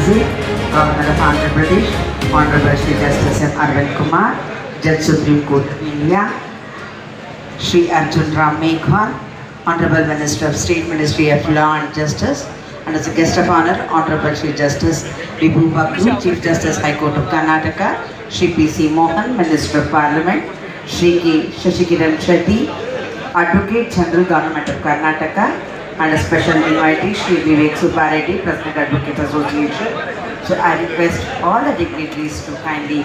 Nazir, Governor of Andhra Pradesh, Honorable Shri Justice M. Arvind Kumar, Judge Supreme Court of India, Shri Arjun Ram Meghwal, Honorable Minister of State Ministry of Law and Justice, and as a guest of honor, Honorable Shri Justice Vibhu Bakru, Chief Justice High Court of Karnataka, Shri P.C. Mohan, Minister of Parliament, Shri K. Shashikiran Shetty, Advocate General Government of Karnataka, and a special invitee, Shri Vivek Subbareddy, President Advocate Association. So I request all the dignitaries to kindly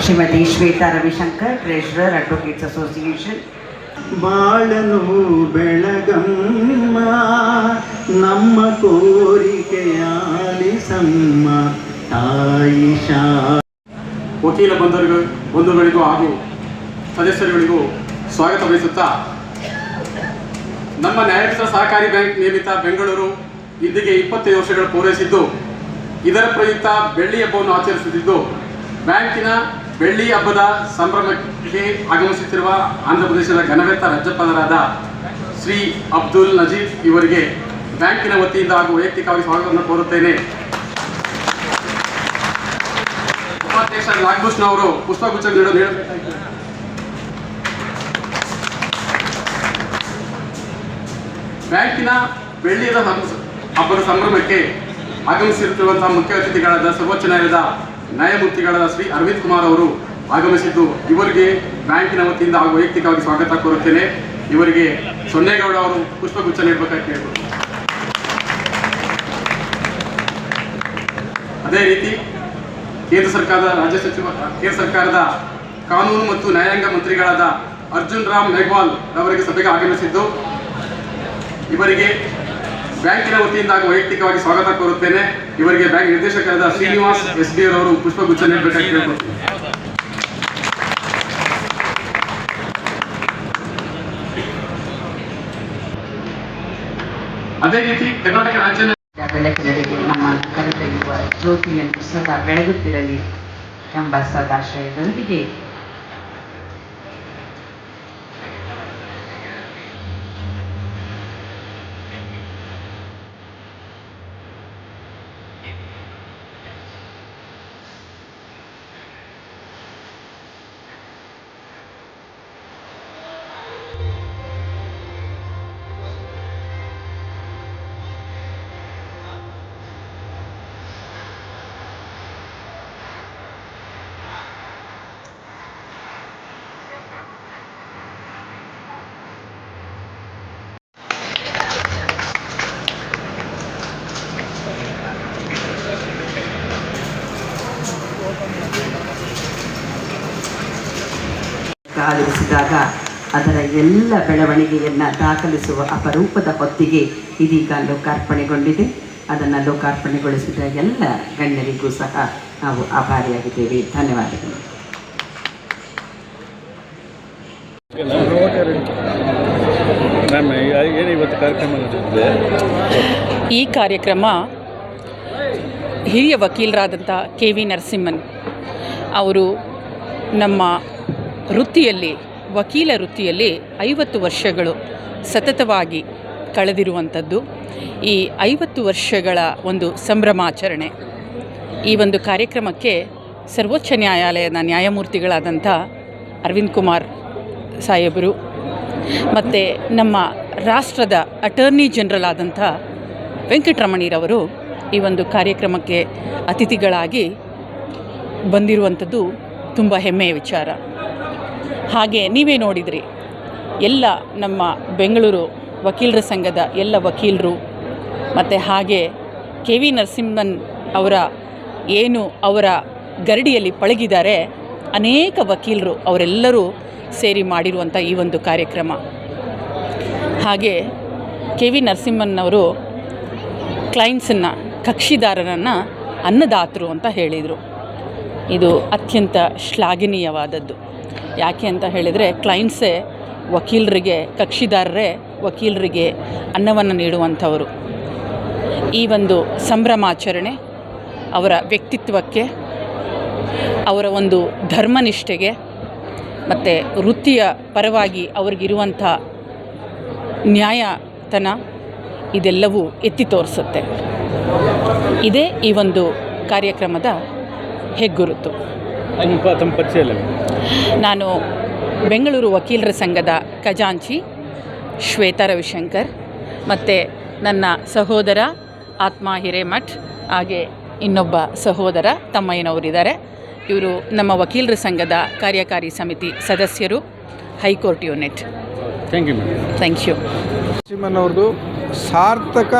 Srimati Shweta Ravishankar, Treasurer, Advocates Association, ಬಾಳನು ಬೆಳಗಮ್ಮ ನಮ್ಮ ಕೋರಿಕೆಯಾಲಿಸಮ್ಮ ತಾಯಿ ಶಾ ವಕೀಲ ಬಂಧುಗಳಿಗೂ ಬಂಧುಗಳಿಗೂ ಹಾಗೂ ಸದಸ್ಯರುಗಳಿಗೂ ಸ್ವಾಗತ ಬಯಸುತ್ತಾ ನಮ್ಮ ನ್ಯಾಯಪೀಠ ಸಹಕಾರಿ bank ನಿಯಮಿತ ಬೆಂಗಳೂರು ಇದ್ದಿಗೆ ಇಪ್ಪತ್ತೈದು ವರ್ಷಗಳು ಪೂರೈಸಿದ್ದು, ಇದರ ಪ್ರಯುಕ್ತ ಬೆಳ್ಳಿ ಹಬ್ಬವನ್ನು ಆಚರಿಸುತ್ತಿದ್ದು, ಬ್ಯಾಂಕಿನ ಬೆಳ್ಳಿ ಹಬ್ಬದ ಸಂಭ್ರಮಕ್ಕೆ ಆಗಮಿಸುತ್ತಿರುವ ಆಂಧ್ರಪ್ರದೇಶದ ಘನವೆತ್ತ ರಾಜ್ಯಪಾಲರಾದ ಶ್ರೀ ಅಬ್ದುಲ್ ನಜೀಬ್ ಇವರಿಗೆ ಬ್ಯಾಂಕಿನ ವತಿಯಿಂದ ಹಾಗೂ ವೈಯಕ್ತಿಕವಾಗಿ ಸ್ವಾಗತವನ್ನು ಕೋರುತ್ತೇನೆ. ಉಪಾಧ್ಯಕ್ಷ ನಾಗಭೂಷಣ ಅವರು ಪುಷ್ಪಗುಚ್ಛ ನೀಡಲು ಬ್ಯಾಂಕಿನ ಬೆಳ್ಳಿಯದ ಹಬ್ಬ- ಹಬ್ಬದ ಸಂಭ್ರಮಕ್ಕೆ ಆಗಮಿಸಿರುತ್ತಿರುವಂತಹ ಮುಖ್ಯ ಅತಿಥಿಗಳಾದ ಸರ್ವೋಚ್ಚ ನ್ಯಾಯಾಲಯದ ನ್ಯಾಯಮೂರ್ತಿಗಳಾದ ಶ್ರೀ ಅರವಿಂದ್ ಕುಮಾರ್ ಅವರು ಆಗಮಿಸಿದ್ದು ಇವರಿಗೆ ಬ್ಯಾಂಕಿನ ವತಿಯಿಂದ ಹಾಗೂ ವೈಯಕ್ತಿಕವಾಗಿ ಸ್ವಾಗತ ಕೋರುತ್ತೇನೆ. ಇವರಿಗೆ ಸೊನ್ನೇಗೌಡ ಅವರು ಪುಷ್ಪಗುಚ್ಛ ನೀಡಬೇಕಾಗಿ ಕೇಳಿದರು ಅದೇ ರೀತಿ ಕೇಂದ್ರ ಸರ್ಕಾರದ ರಾಜ್ಯ ಸಚಿವ ಕೇಂದ್ರ ಸರ್ಕಾರದ ಕಾನೂನು ಮತ್ತು ನ್ಯಾಯಾಂಗ ಮಂತ್ರಿಗಳಾದ ಅರ್ಜುನ್ ರಾಮ್ ಮೇಘ್ವಾಲ್ ಅವರಿಗೆ ಸಭೆಗೆ ಆಗಮಿಸಿದ್ದು ಇವರಿಗೆ ಬ್ಯಾಂಕಿನ ವತಿಯಿಂದ ಹಾಗೂ ವೈಯಕ್ತಿಕವಾಗಿ ಸ್ವಾಗತ ಕೋರುತ್ತೇನೆ. ಇವರಿಗೆ ಬ್ಯಾಂಕ್ ನಿರ್ದೇಶಕರಾದ ಶ್ರೀನಿವಾಸ್ ಎಸ್ ಡಿ ಅವರು ಪುಷ್ಪಗುಚ್ಛ ನೀಡಬೇಕಾಗಿ ಅದೇ ರೀತಿ ಕರ್ನಾಟಕ ರಾಜ್ಯ ನಮ್ಮ ನಮ್ಮನ್ನು ಕರೆದೊಯ್ಯುವ ಜ್ಯೋತಿಯನ್ನು ಸದಾ ಬೆಳಗುತ್ತಿರಲಿ ಎಂಬ ಸದಾಶಯದೊಂದಿಗೆ ಆಲಿಸಿದಾಗ ಅದರ ಎಲ್ಲ ಬೆಳವಣಿಗೆಯನ್ನು ದಾಖಲಿಸುವ ಅಪರೂಪದ ಹೊತ್ತಿಗೆ ಇದೀಗ ಲೋಕಾರ್ಪಣೆಗೊಂಡಿದೆ. ಅದನ್ನು ಲೋಕಾರ್ಪಣೆಗೊಳಿಸಿದ ಎಲ್ಲ ಗಣ್ಯರಿಗೂ ಸಹ ನಾವು ಆಭಾರಿಯಾಗಿದ್ದೇವೆ. ಧನ್ಯವಾದಗಳು. ಈ ಕಾರ್ಯಕ್ರಮ ಹಿರಿಯ ವಕೀಲರಾದಂಥ ಕೆ ವಿ ನರಸಿಂಹನ್ ಅವರು ನಮ್ಮ ವೃತ್ತಿಯಲ್ಲಿ, ವಕೀಲ ವೃತ್ತಿಯಲ್ಲಿ ಐವತ್ತು ವರ್ಷಗಳು ಸತತವಾಗಿ ಕಳೆದಿರುವಂಥದ್ದು. ಈ ಐವತ್ತು ವರ್ಷಗಳ ಒಂದು ಸಂಭ್ರಮಾಚರಣೆ. ಈ ಒಂದು ಕಾರ್ಯಕ್ರಮಕ್ಕೆ ಸರ್ವೋಚ್ಚ ನ್ಯಾಯಾಲಯದ ನ್ಯಾಯಮೂರ್ತಿಗಳಾದಂಥ ಅರವಿಂದ್ ಕುಮಾರ್ ಸಾಹೇಬರು ಮತ್ತು ನಮ್ಮ ರಾಷ್ಟ್ರದ ಅಟರ್ನಿ ಜನರಲ್ ಆದಂಥ ವೆಂಕಟರಮಣಿರವರು ಈ ಒಂದು ಕಾರ್ಯಕ್ರಮಕ್ಕೆ ಅತಿಥಿಗಳಾಗಿ ಬಂದಿರುವಂಥದ್ದು ತುಂಬ ಹೆಮ್ಮೆಯ ವಿಚಾರ. ಹಾಗೆ ನೀವೇ ನೋಡಿದ್ರಿ, ಎಲ್ಲ ನಮ್ಮ ಬೆಂಗಳೂರು ವಕೀಲರ ಸಂಘದ ಎಲ್ಲ ವಕೀಲರು ಮತ್ತು ಹಾಗೆ ಕೆ ವಿ ನರಸಿಂಹನ್ ಅವರ ಏನು ಅವರ ಗರಡಿಯಲ್ಲಿ ಪಳಗಿದ್ದಾರೆ, ಅನೇಕ ವಕೀಲರು ಅವರೆಲ್ಲರೂ ಸೇರಿ ಮಾಡಿರುವಂಥ ಈ ಒಂದು ಕಾರ್ಯಕ್ರಮ. ಹಾಗೆ ಕೆ ವಿ ನರಸಿಂಹನ್ನವರು ಕ್ಲೈಂಟ್ಸನ್ನು, ಕಕ್ಷಿದಾರರನ್ನು ಅನ್ನದಾತರು ಅಂತ ಹೇಳಿದರು. ಇದು ಅತ್ಯಂತ ಶ್ಲಾಘನೀಯವಾದದ್ದು. ಯಾಕೆ ಅಂತ ಹೇಳಿದರೆ ಕ್ಲೈಂಟ್ಸೇ ವಕೀಲರಿಗೆ, ಕಕ್ಷಿದಾರರೇ ವಕೀಲರಿಗೆ ಅನ್ನವನ್ನು ನೀಡುವಂಥವರು. ಈ ಒಂದು ಸಂಭ್ರಮಾಚರಣೆ ಅವರ ವ್ಯಕ್ತಿತ್ವಕ್ಕೆ, ಅವರ ಒಂದು ಧರ್ಮನಿಷ್ಠೆಗೆ ಮತ್ತು ವೃತ್ತಿಯ ಪರವಾಗಿ ಅವ್ರಿಗಿರುವಂಥ ನ್ಯಾಯತನ ಇದೆಲ್ಲವೂ ಎತ್ತಿ ತೋರಿಸುತ್ತೆ. ಇದೇ ಈ ಒಂದು ಕಾರ್ಯಕ್ರಮದ ಹೆಗ್ಗುರುತು. ತಮ್ಮ ಪರಿಚಯ ನಾನು ಬೆಂಗಳೂರು ವಕೀಲರ ಸಂಘದ ಖಜಾಂಚಿ ಶ್ವೇತಾ ರವಿಶಂಕರ್ ಮತ್ತು ನನ್ನ ಸಹೋದರ ಆತ್ಮ ಹಿರೇಮಠ್ ಹಾಗೆ ಇನ್ನೊಬ್ಬ ಸಹೋದರ ತಮ್ಮಯ್ಯನವರಿದ್ದಾರೆ. ಇವರು ನಮ್ಮ ವಕೀಲರ ಸಂಘದ ಕಾರ್ಯಕಾರಿ ಸಮಿತಿ ಸದಸ್ಯರು high court unit. Thank you madam thank you ಅವ್ರದ್ದು ಸಾರ್ಥಕ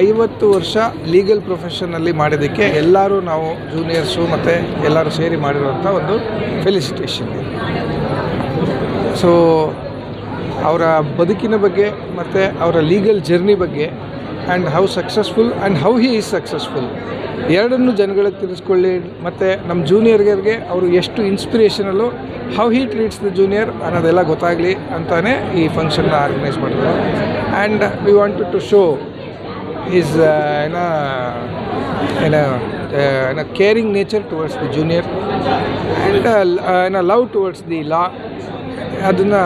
ಐವತ್ತು ವರ್ಷ ಲೀಗಲ್ ಪ್ರೊಫೆಷನಲ್ಲಿ ಮಾಡಿದ್ದಕ್ಕೆ ಎಲ್ಲರೂ ನಾವು ಜೂನಿಯರ್ಸು ಮತ್ತು ಎಲ್ಲರೂ ಸೇರಿ ಮಾಡಿರುವಂಥ ಒಂದು ಫೆಲಿಸಿಟೇಷನ್ ಸೊ ಅವರ ಬದುಕಿನ ಬಗ್ಗೆ ಮತ್ತು ಅವರ ಲೀಗಲ್ ಜರ್ನಿ ಬಗ್ಗೆ and how successful and how he is successful ಎರಡನ್ನೂ ಜನಗಳಿಗೆ ತಿಳಿಸ್ಕೊಳ್ಳಿ. ಮತ್ತು ನಮ್ಮ ಜೂನಿಯರ್ಗೆ ಅವರು ಎಷ್ಟು ಇನ್ಸ್ಪಿರೇಷನಲ್ಲು how he treats the junior ಅನ್ನೋದೆಲ್ಲ ಗೊತ್ತಾಗಲಿ ಅಂತಲೇ ಈ ಫಂಕ್ಷನ್ನ ಆರ್ಗನೈಸ್ ಮಾಡಿದ್ರು. And we wanted to show is ಏನ ಏನ ಏನ caring nature towards the junior and ಏನ ಲವ್ ಟುವರ್ಡ್ಸ್ ದಿ ಲಾ ಅದನ್ನು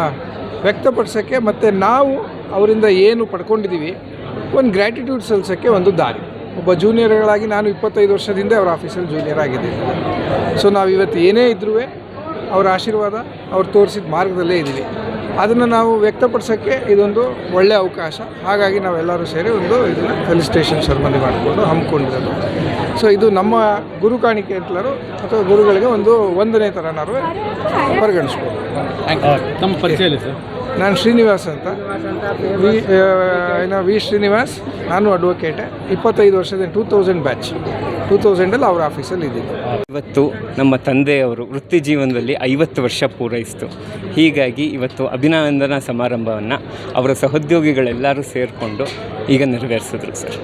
ವ್ಯಕ್ತಪಡಿಸೋಕ್ಕೆ ಮತ್ತು ನಾವು ಅವರಿಂದ ಏನು ಪಡ್ಕೊಂಡಿದ್ದೀವಿ, ಒಂದು ಗ್ರ್ಯಾಟಿಟ್ಯೂಡ್ ಸಲ್ಲಿಸೋಕ್ಕೆ ಒಂದು ದಾರಿ. ಒಬ್ಬ ಜೂನಿಯರ್ಗಳಾಗಿ ನಾನು ಇಪ್ಪತ್ತೈದು ವರ್ಷದಿಂದ ಅವರ ಆಫೀಸಲ್ಲಿ ಜೂನಿಯರ್ ಆಗಿದ್ದೀನಿ. ಸೊ ನಾವು ಇವತ್ತು ಏನೇ ಇದ್ರೂ ಅವರ ಆಶೀರ್ವಾದ, ಅವ್ರು ತೋರಿಸಿದ ಮಾರ್ಗದಲ್ಲೇ ಇದ್ದೀವಿ. ಅದನ್ನು ನಾವು ವ್ಯಕ್ತಪಡಿಸೋಕ್ಕೆ ಇದೊಂದು ಒಳ್ಳೆಯ ಅವಕಾಶ. ಹಾಗಾಗಿ ನಾವೆಲ್ಲರೂ ಸೇರಿ ಒಂದು ಇದನ್ನು ಫೆಲಿಸ್ಟೇಷನ್ ಸೆರೆಮನಿ ಮಾಡಿಕೊಂಡು ಹಮ್ಮಿಕೊಂಡಿರೋದು. ಸೊ ಇದು ನಮ್ಮ ಗುರು ಕಾಣಿಕೆ ಅಂತಲಾರು ಅಥವಾ ಗುರುಗಳಿಗೆ ಒಂದು ಒಂದನೇ ಥರ ನಾವು ಪರಿಗಣಿಸ್ಬೋದು. ನಮ್ಮ ಪರಿಚಯ ಇಲ್ಲ ಸರ್. ನಾನು ಶ್ರೀನಿವಾಸ್ ಅಂತ. ವಿ ಏನೋ ವಿ ಶ್ರೀನಿವಾಸ್ ನಾನು ಅಡ್ವೊಕೇಟೆ ಇಪ್ಪತ್ತೈದು ವರ್ಷದ ಟೂ ತೌಸಂಡ್ ಬ್ಯಾಚ್ ಟೂ ತೌಸಂಡಲ್ಲಿ ಅವ್ರ ಆಫೀಸಲ್ಲಿ ಇದ್ದೀನಿ. ಇವತ್ತು ನಮ್ಮ ತಂದೆಯವರು ವೃತ್ತಿ ಜೀವನದಲ್ಲಿ ಐವತ್ತು ವರ್ಷ ಪೂರೈಸಿತು. ಹೀಗಾಗಿ ಇವತ್ತು ಅಭಿನಂದನಾ ಸಮಾರಂಭವನ್ನು ಅವರ ಸಹೋದ್ಯೋಗಿಗಳೆಲ್ಲರೂ ಸೇರಿಕೊಂಡು ಈಗ ನೆರವೇರಿಸಿದ್ರು ಸರ್.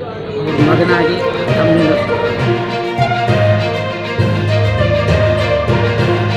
ಮಗನಾಗಿ ತಮ್ಮ